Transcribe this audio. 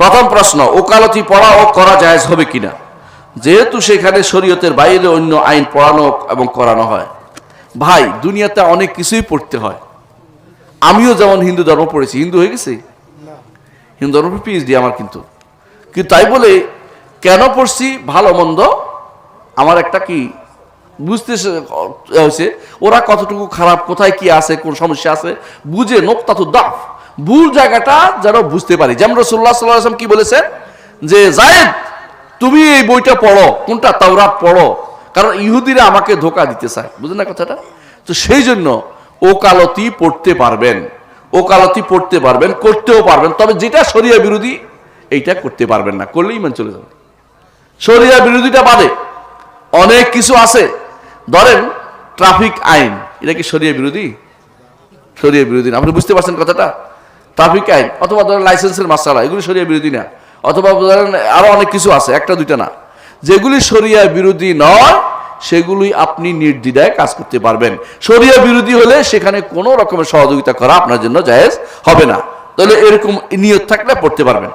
প্রথম প্রশ্ন ওকালতি পড়া ও করা জায়েজ হবে কিনা? যেহেতু সেখানে শরীয়তের বাইরে অন্য আইন পড়ানো এবং করানো হয়। ভাই দুনিয়াতে অনেক কিছুই পড়তে হয়। আমিও যেমন হিন্দু ধর্ম পড়েছি। হিন্দু হয়ে গেছি? হিন্দু ধর্ম পিএইচডি আমার কিন্তু। কিন্তু তাই বলে কেন পড়ছি? ভালো মন্দ? আমার একটা কি বুঝতে হয়েছে ওরা কতটুকু খারাপ কোথায় কি আছে কোন সমস্যা আছে? বুঝে নোকতা তো দাফ। ভুল জায়গাটা যেন বুঝতে পারি। যেমন রসুল্লাহ সাল্লাহ আসলাম কি বলেছেন? যে, জায়েদ, তুমি এই বইটা পড়ো। কোনটা? তাওরাত পড়ো। কারণ ইহুদিরা আমাকে ধোকা দিতে চায়। বুঝলেন না কথাটা? তো সেই জন্য ওকালতি পড়তে পারবেন। ওকালতি পড়তে পারবেন, করতেও পারবেন। তবে যেটা শরিয়া বিরোধী, এইটা করতে পারবেন না। করলেই ইমান চলে যাবে। শরিয়া বিরোধীটা বাদে অনেক কিছু আছে। ধরেন, ট্রাফিক আইন। এটা কি শরিয়া বিরোধী? শরিয়া বিরোধী আপনি বুঝতে পারছেন কথাটা? ট্রাফিক আইন, অথবা ধরেন লাইসেন্সের মাসালা, এগুলি শরিয়া বিরোধী না। অথবা ধরেন আরও অনেক কিছু আছে, একটা, দুইটা না। যেগুলি সরিয়া বিরোধী নয়, সেগুলি আপনি নির্দ্বিধায় কাজ করতে পারবেন। সরিয়া বিরোধী হলে সেখানে কোনো রকমের সহযোগিতা করা আপনার জন্য জায়েজ হবে না। তাহলে এরকম নিয়ত থাকলে পড়তে পারবেন।